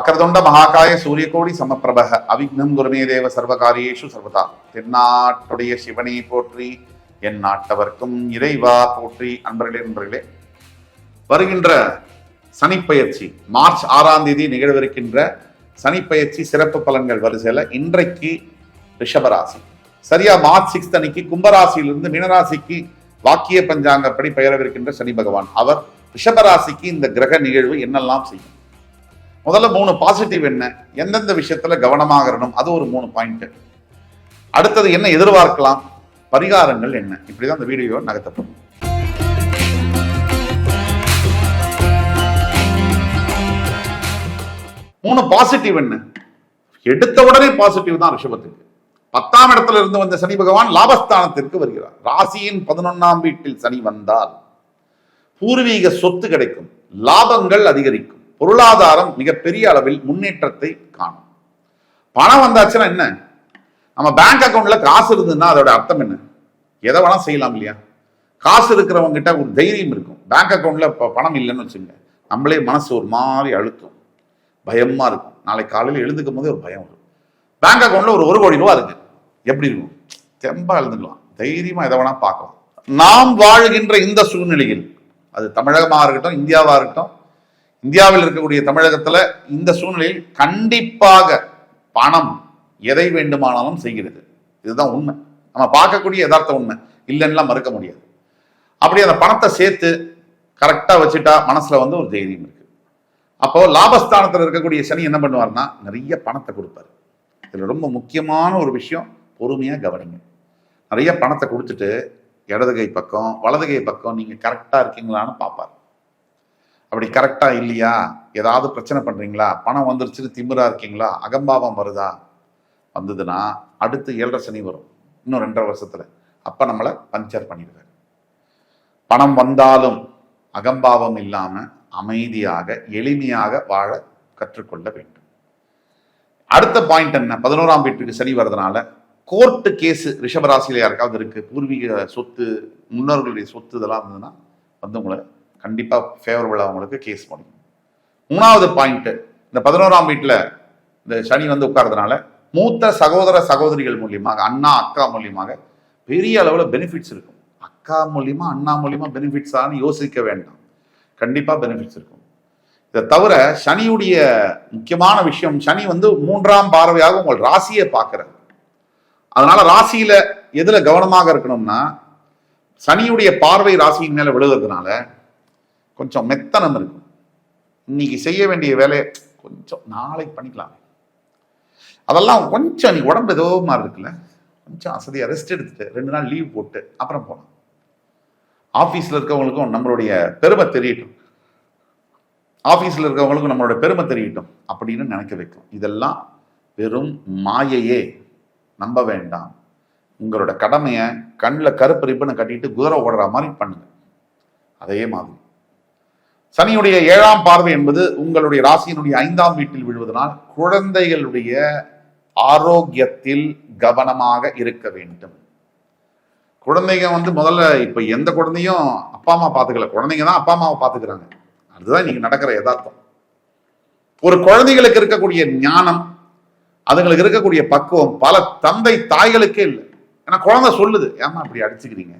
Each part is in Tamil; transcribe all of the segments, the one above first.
வக்கரதுண்ட மகாகாய சூரியகோடி சமப்பிரபக அவிக்னம் குருமே தேவ சர்வகாரியேஷு சர்வதா. தென்னாட்டுடைய சிவனை போற்றி என் நாட்டவர்க்கும் இறைவா போற்றி. அன்பர்களே நண்பர்களே வருகின்ற சனிப்பயிற்சி மார்ச் ஆறாம் தேதி நிகழவிருக்கின்ற சனிப்பயிற்சி சிறப்பு பலன்கள் வரிசையில் இன்றைக்கு ரிஷபராசி. சரியா மார்ச் சிக்ஸ்த் அன்னைக்கு கும்பராசியிலிருந்து மீனராசிக்கு வாக்கிய பஞ்சாங்கப்படி பெயரவிருக்கின்ற சனி பகவான். அவர் ரிஷபராசிக்கு இந்த கிரக நிகழ்வு என்னெல்லாம் செய்யும்? முதல்ல மூணு பாசிட்டிவ் என்ன? எந்தெந்த விஷயத்துல கவனமாக இருக்கணும் அது ஒரு மூணு பாயிண்ட் அடுத்தது என்ன எதிர்பார்க்கலாம்? பரிகாரங்கள் என்ன? இப்படிதான் அந்த வீடியோ நகர்த்தப்படும். மூணு பாசிட்டிவ் என்ன? எடுத்த உடனே பாசிட்டிவ் தான் ரிஷபத்துக்கு. பத்தாம் இடத்துல இருந்து வந்த சனி பகவான் லாபஸ்தானத்திற்கு வருகிறார். ராசியின் பதினொன்னாம் வீட்டில் சனி வந்தால் பூர்வீக சொத்து கிடைக்கும். லாபங்கள் அதிகரிக்கும். பொருளாதாரம் மிகப்பெரிய அளவில் முன்னேற்றத்தை காணும். பணம் வந்தாச்சுன்னா என்ன? நம்ம பேங்க் அக்கௌண்ட்டில் காசு இருந்ததுன்னா அதோட அர்த்தம் என்ன? எதை வேணா செய்யலாம் இல்லையா? காசு இருக்கிறவங்க கிட்ட ஒரு தைரியம் இருக்கும். பேங்க் அக்கௌண்ட்டில் இப்போ பணம் இல்லைன்னு வச்சுங்க நம்மளே மனசு ஒரு மாதிரி அழுத்தும். பயமா இருக்கும். நாளைக்கு காலையில் எழுந்துக்கும் போதே ஒரு பயம் வரும். பேங்க் அக்கௌண்ட்டில் ஒரு ஒரு கோடி ரூபா இருக்கு. எப்படி இருக்கும்? தெம்பா எழுந்துக்கலாம். தைரியமா எதை வேணா பார்க்கலாம். நாம் வாழ்கின்ற இந்த சூழ்நிலையில் அது தமிழகமாக இருக்கட்டும் இந்தியாவா இருக்கட்டும் இந்தியாவில் இருக்கக்கூடிய தமிழகத்துல இந்த சூழ்நிலையில் கண்டிப்பாக பணம் எதை வேண்டுமானாலும் செய்கிறது. இதுதான் உண்மை. நம்ம பார்க்கக்கூடிய யதார்த்த உண்மை. இல்லைன்னா மறுக்க முடியாது. அப்படி அந்த பணத்தை சேர்த்து கரெக்டாக வச்சுட்டா மனசில் வந்து ஒரு தைரியம் இருக்கு. அப்போ லாபஸ்தானத்தில் இருக்கக்கூடிய சனி என்ன பண்ணுவார்னா நிறைய பணத்தை கொடுப்பாரு. இதில் ரொம்ப முக்கியமான ஒரு விஷயம் பொறுமையாக கவனிங்க. நிறைய பணத்தை கொடுத்துட்டு இடது கை பக்கம் வலது கை பக்கம் நீங்கள் கரெக்டாக இருக்கீங்களான்னு பார்ப்பாரு. அப்படி கரெக்டா இல்லையா? ஏதாவது பிரச்சனை பண்றீங்களா? பணம் வந்துருச்சுன்னு திமிரா இருக்கீங்களா? அகம்பாவம் வருதா? வந்ததுன்னா அடுத்து ஏழரை சனி வரும். இன்னும் ரெண்டரை வருஷத்துல. அப்ப நம்மளை பஞ்சர் பண்ணிடுவாரு. பணம் வந்தாலும் அகம்பாவம் இல்லாம அமைதியாக எளிமையாக வாழ கற்றுக்கொள்ள வேண்டும். அடுத்த பாயிண்ட் என்ன? பதினோராம் வீட்டுக்கு சனி வர்றதுனால கோர்ட்டு கேஸு ரிஷபராசியில யாருக்காவது இருக்கு? பூர்வீக சொத்து முன்னோர்களுடைய சொத்து இதெல்லாம் இருந்ததுன்னா வந்து உங்களை கண்டிப்பாக ஃபேவரபுளாக அவங்களுக்கு கேஸ் முடியும். மூணாவது பாயிண்ட்டு இந்த பதினோராம் வீட்டில் இந்த சனி வந்து உட்கார்றதுனால மூத்த சகோதர சகோதரிகள் மூலியமாக அண்ணா அக்கா மூலியமாக பெரிய அளவில் பெனிஃபிட்ஸ் இருக்கும். அக்கா மூலியமா அண்ணா மூலியமா பெனிஃபிட்ஸ் யோசிக்க வேண்டாம். கண்டிப்பாக பெனிஃபிட்ஸ் இருக்கும். இதை தவிர சனியுடைய முக்கியமான விஷயம் சனி வந்து மூன்றாம் பார்வையாக உங்கள் ராசியை பார்க்கிறார் அதனால ராசியில எதுல கவனமாக இருக்கணும்னா சனியுடைய பார்வை ராசியின் மேல விழுகிறதுனால கொஞ்சம் மெத்தனம் இருக்கும். இன்னைக்கு செய்ய வேண்டிய வேலையை கொஞ்சம் நாளைக்கு பண்ணிக்கலாம். அதெல்லாம் கொஞ்சம் நீ உடம்பு ஏதோ மாதிரி இருக்குல்ல. கொஞ்சம் அசதியாக ரெஸ்ட் எடுத்துட்டு ரெண்டு நாள் லீவ் போட்டு அப்புறம் போகலாம் ஆஃபீஸில் இருக்கவங்களுக்கும் நம்மளுடைய பெருமை தெரியட்டும். ஆஃபீஸில் இருக்கவங்களுக்கும் நம்மளோட பெருமை தெரியட்டும் அப்படின்னு நினைக்க வைக்கும். இதெல்லாம் வெறும் மாயையே. நம்ப வேண்டாம். உங்களோட கடமையை கண்ணில் கருப்பு ரிப்பனை கட்டிட்டு குதிரை ஓடுற மாதிரி பண்ணுங்க. அதே மாதிரி. சனியுடைய ஏழாம் பார்வை என்பது உங்களுடைய ராசியினுடைய ஐந்தாம் வீட்டில் விழுவதனால் குழந்தைகளுடைய ஆரோக்கியத்தில் கவனமாக இருக்க வேண்டும். குழந்தைங்க வந்து முதல்ல இப்ப எந்த குழந்தையும் அப்பா அம்மா பாத்துக்கல. குழந்தைங்க தான் அப்பா அம்மாவை பாத்துக்கிறாங்க. அதுதான் இன்னைக்கு நடக்கிற யதார்த்தம். ஒரு குழந்தைகளுக்கு இருக்கக்கூடிய ஞானம் அதுங்களுக்கு இருக்கக்கூடிய பக்குவம் பல தந்தை தாய்களுக்கே இல்லை. ஏன்னா குழந்தை சொல்லுது. ஏமா அப்படி அடிச்சுக்கிறீங்க?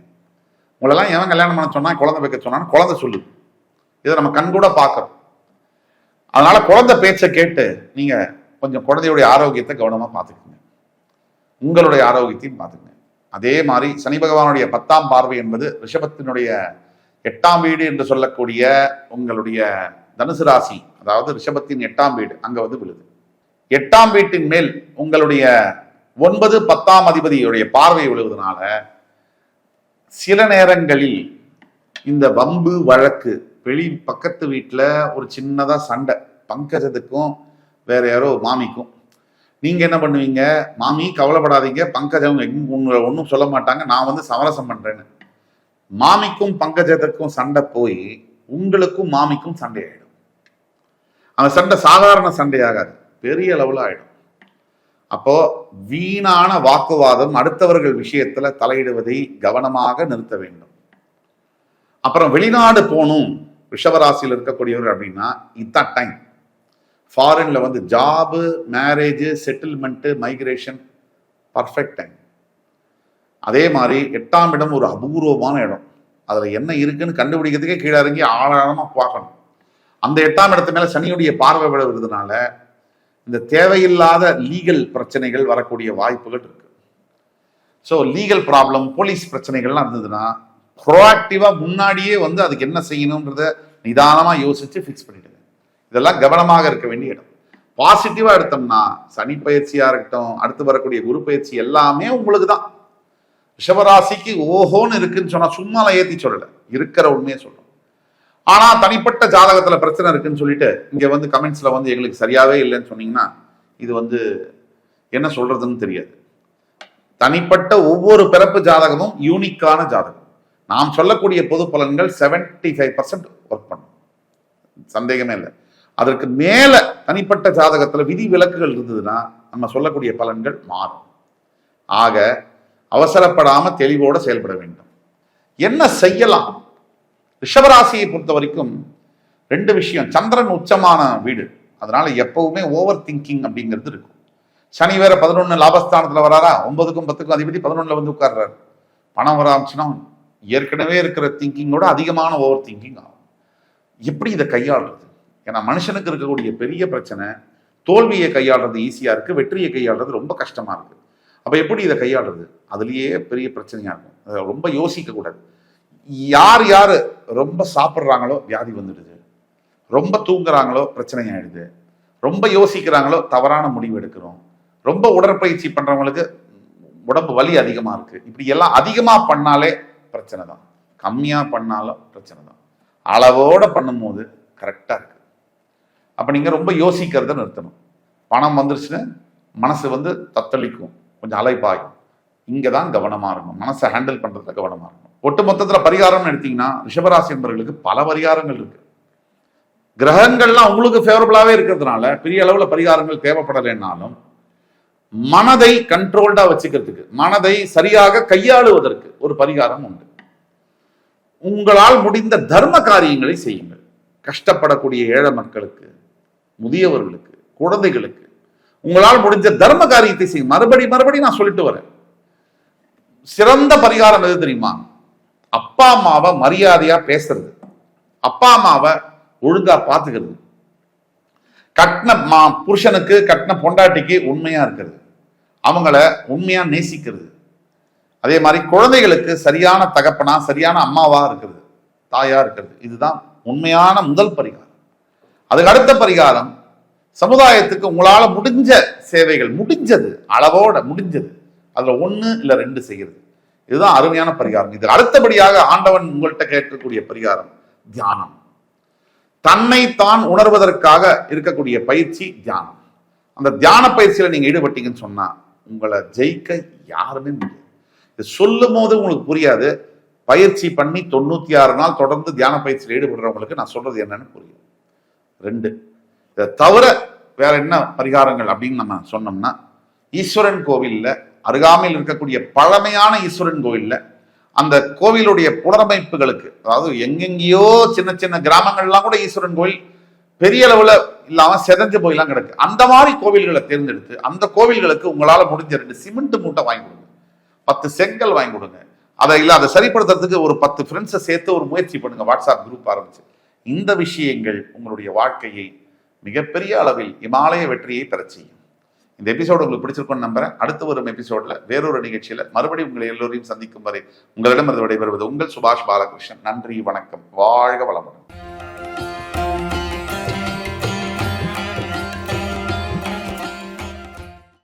உங்களெல்லாம் எவன் கல்யாணம் பண்ண சொன்னா குழந்தை வைக்க சொன்னான்னு குழந்தை சொல்லுது. இதை நம்ம கண்கூட பார்க்கறோம். அதனால குழந்தை பேச்சை கேட்டு நீங்க கொஞ்சம் குழந்தையுடைய ஆரோக்கியத்தை கவனமா பார்த்துக்கோங்க. உங்களுடைய ஆரோக்கியத்தையும் பார்த்துக்கங்க. அதே மாதிரி சனி பகவானுடைய பத்தாம் பார்வை என்பது ரிஷபத்தினுடைய எட்டாம் வீடு என்று சொல்லக்கூடிய உங்களுடைய தனுசு ராசி அதாவது ரிஷபத்தின் எட்டாம் வீடு அங்க வந்து விழுது. எட்டாம் வீட்டின் மேல் உங்களுடைய ஒன்பது பத்தாம் அதிபதியுடைய பார்வை விழுவதனால சில நேரங்களில் இந்த வம்பு வழக்கு வெளி பக்கத்து வீட்டில் ஒரு சின்னதாக சண்டை. பங்கஜத்துக்கும் வேற யாரோ மாமிக்கும். நீங்கள் என்ன பண்ணுவீங்க? மாமி கவலைப்படாதீங்க. பங்கஜம் உங்களை ஒன்றும் சொல்ல மாட்டாங்க. நான் வந்து சமரசம் பண்ணுறேன்னு மாமிக்கும் பங்கஜத்துக்கும் சண்டை போய் உங்களுக்கும் மாமிக்கும் சண்டை ஆகிடும் அந்த சண்டை சாதாரண சண்டை ஆகாது. பெரிய அளவில் ஆகிடும் அப்போ வீணான வாக்குவாதம் அடுத்தவர்கள் விஷயத்துல தலையிடுவதை கவனமாக நிறுத்த வேண்டும். அப்புறம் வெளிநாடு போகணும். ரிஷபராசியில் இருக்கக்கூடியவர் அப்படின்னா இத்தா டைம் ஃபாரின்ல வந்து job marriage settlement migration perfect time அதே மாதிரி எட்டாம் இடம் ஒரு அபூர்வமான இடம். அதில் என்ன இருக்குன்னு கண்டுபிடிக்கிறதுக்கே கீழே இறங்கி ஆழமாக பார்க்கணும். அந்த எட்டாம் இடத்து மேலே சனியுடைய பார்வை விழுவதுனால இந்த தேவையில்லாத லீகல் பிரச்சனைகள் வரக்கூடிய வாய்ப்புகள் இருக்கு. ஸோ லீகல் ப்ராப்ளம் போலீஸ் பிரச்சனைகள்லாம் இருந்ததுன்னா ப்ரோஆக்டிவாக முன்னாடியே வந்து அதுக்கு என்ன செய்யணுன்றத நிதானமாக யோசித்து ஃபிக்ஸ் பண்ணிடுங்க. இதெல்லாம் கவனமாக இருக்க வேண்டிய இடம். பாசிட்டிவாக எடுத்தோம்னா சனி பயிற்சியாக இருக்கட்டும் அடுத்து வரக்கூடிய குரு பயிற்சி எல்லாமே உங்களுக்கு தான். ரிஷபராசிக்கு ஓஹோன்னு இருக்குன்னு சொன்னால் சும்மா ஏற்றி சொல்லலை. இருக்கிற உண்மையை சொல்றோம். ஆனால் தனிப்பட்ட ஜாதகத்தில் பிரச்சனை இருக்குன்னு சொல்லிட்டு இங்கே வந்து கமெண்ட்ஸில் வந்து எங்களுக்கு சரியாகவே இல்லைன்னு சொன்னீங்கன்னா இது வந்து என்ன சொல்கிறதுன்னு தெரியாது. தனிப்பட்ட ஒவ்வொரு பிறப்பு ஜாதகமும் யூனிக்கான ஜாதகம். நாம் சொல்லக்கூடிய பொது பலன்கள் செவன்டி ஃபைவ் பர்சன்ட் ஒர்க் பண்ணும். சந்தேகமே இல்லை. அதற்கு மேல தனிப்பட்ட ஜாதகத்தில் விதி விலக்குகள் இருந்ததுன்னா நம்ம சொல்லக்கூடிய பலன்கள் மாறும். ஆக அவசரப்படாம தெளிவோட செயல்பட வேண்டும். என்ன செய்யலாம்? ரிஷபராசியை பொறுத்த வரைக்கும் ரெண்டு விஷயம். சந்திரன் உச்சமான வீடு. அதனால எப்பவுமே ஓவர் திங்கிங் அப்படிங்கிறது இருக்கும். சனி வேற பதினொன்னு லாபஸ்தானத்தில் வராரா? ஒன்பதுக்கும் பத்துக்கும் அதிபதி பதினொன்றில் வந்து உட்கார்றாரு. பணம் வர ஆரம்பிச்சுன்னா ஏற்கனவே இருக்கிற திங்கிங்கோட அதிகமான ஓவர் திங்கிங் ஆகும். எப்படி இதை கையாளுறது? ஏன்னா மனுஷனுக்கு இருக்கக்கூடிய பெரிய பிரச்சனை தோல்வியை கையாளுறது ஈஸியாக இருக்குது வெற்றியை கையாளுறது ரொம்ப கஷ்டமாக இருக்குது அப்போ எப்படி இதை கையாளுறது? அதுலேயே பெரிய பிரச்சனையாக இருக்கும். அதை ரொம்ப யோசிக்கக்கூடாது யார் யார் ரொம்ப சாப்பிட்றாங்களோ வியாதி வந்துடுது. ரொம்ப தூங்குறாங்களோ பிரச்சனை ஆயிடுது ரொம்ப யோசிக்கிறாங்களோ தவறான முடிவு எடுக்கிறோம். ரொம்ப உடற்பயிற்சி பண்ணுறவங்களுக்கு உடம்பு வலி அதிகமாக இருக்குது இப்படி எல்லாம் அதிகமாக பண்ணாலே பிரச்சனை தான். கம்மியாக பண்ணாலும் பிரச்சனை தான். அளவோடு பண்ணும்போது கரெக்டாக இருக்குது அப்போ நீங்க ரொம்ப யோசிக்கிறத நிறுத்தணும். பணம் வந்துருச்சுன்னு மனசு வந்து தத்தளிக்கும். கொஞ்சம் அலைப்பாயும். இங்கே தான் கவனமாக இருக்கணும். மனசை ஹேண்டில் பண்ணுறதுல கவனமாக இருக்கணும். ஒட்டு மொத்தத்தில் பரிகாரம்னு எடுத்தீங்கன்னா ரிஷபராசி என்பவர்களுக்கு பல பரிகாரங்கள் இருக்குது கிரகங்கள்லாம் உங்களுக்கு ஃபேவரபுளாகவே இருக்கிறதுனால பெரிய அளவில் பரிகாரங்கள் தேவைப்படலைன்னாலும் மனதை கண்ட்ரோல்டா வச்சுக்கிறதுக்கு மனதை சரியாக கையாளுவதற்கு ஒரு பரிகாரம் உண்டு. உங்களால் முடிந்த தர்ம காரியங்களை செய்யுங்கள். கஷ்டப்படக்கூடிய ஏழை மக்களுக்கு முதியவர்களுக்கு குழந்தைகளுக்கு உங்களால் முடிஞ்ச தர்ம காரியத்தை செய்யும் மறுபடி மறுபடி நான் சொல்லிட்டு வரேன். சிறந்த பரிகாரம் எது தெரியுமா? அப்பா அம்மாவை மரியாதையா பேசுறது. அப்பா அம்மாவை ஒழுங்கா பாத்துக்கிறது கட்டின மா புருஷனுக்கு கட்டின பொண்டாட்டிக்கு உண்மையா இருக்கிறது. அவங்கள உண்மையா நேசிக்கிறது. அதே மாதிரி குழந்தைகளுக்கு சரியான தகப்பனா சரியான அம்மாவா இருக்கிறது தாயா இருக்கிறது. இதுதான் உண்மையான முதல் பரிகாரம். அதுக்கு அடுத்த பரிகாரம் சமுதாயத்துக்கு உங்களால முடிஞ்ச சேவைகள் முடிஞ்சது அளவோட முடிஞ்சது அதுல ஒன்னு இல்ல ரெண்டு செய்கிறது இதுதான் அருமையான பரிகாரம். இது அடுத்தபடியாக ஆண்டவன் உங்கள்கிட்ட கேட்கக்கூடிய பரிகாரம் தியானம். தன்னை தான் உணர்வதற்காக இருக்கக்கூடிய பயிற்சி தியானம். அந்த தியான பயிற்சியில நீங்க ஈடுபட்டீங்கன்னு சொன்னா உங்களை ஜெயிக்க யாருமே முடியாது. இது சொல்லும் போது உங்களுக்கு புரியாது. பயிற்சி பண்ணி தொண்ணூத்தி ஆறு நாள் தொடர்ந்து தியான பயிற்சியில் ஈடுபடுறவங்களுக்கு நான் சொல்றது என்னன்னு புரியும். ரெண்டு இதை தவிர வேற என்ன பரிகாரங்கள் அப்படின்னு நம்ம சொன்னோம்னா ஈஸ்வரன் கோவில்ல அருகாமையில் இருக்கக்கூடிய பழமையான ஈஸ்வரன் கோவில்ல அந்த கோவிலுடைய புனரமைப்புகளுக்கு அதாவது எங்கெங்கேயோ சின்ன சின்ன கிராமங்கள்லாம் கூட ஈஸ்வரன் கோவில் பெரிய அளவில் இல்லாம செதஞ்சு போயெல்லாம் கிடக்கு. அந்த மாதிரி கோவில்களை தேர்ந்தெடுத்து அந்த கோவில்களுக்கு உங்களால முடிஞ்ச ரெண்டு சிமெண்ட் மூட்டை வாங்கி கொடுங்க. பத்து செங்கல் வாங்கி கொடுங்க. அதை இல்லை அதை சரிப்படுத்துறதுக்கு ஒரு பத்து ஃப்ரெண்ட்ஸை சேர்த்து ஒரு முயற்சி பண்ணுங்க. வாட்ஸ்அப் குரூப் ஆரம்பிச்சு. இந்த விஷயங்கள் உங்களுடைய வாழ்க்கையை மிகப்பெரிய அளவில் இமாலய வெற்றியை பெறச் செய்யும். இந்த எபிசோடு உங்களுக்கு பிடிச்சிருக்கும்னு நம்புறேன். அடுத்த வரும் எபிசோட்ல வேறொரு நிகழ்ச்சியில மறுபடியும் உங்களை எல்லோரையும் சந்திக்கும் வரை உங்களிடம் விடைபெறுவது உங்கள் சுபாஷ் பாலகிருஷ்ணன். நன்றி வணக்கம். வாழ்க வளமுடன்.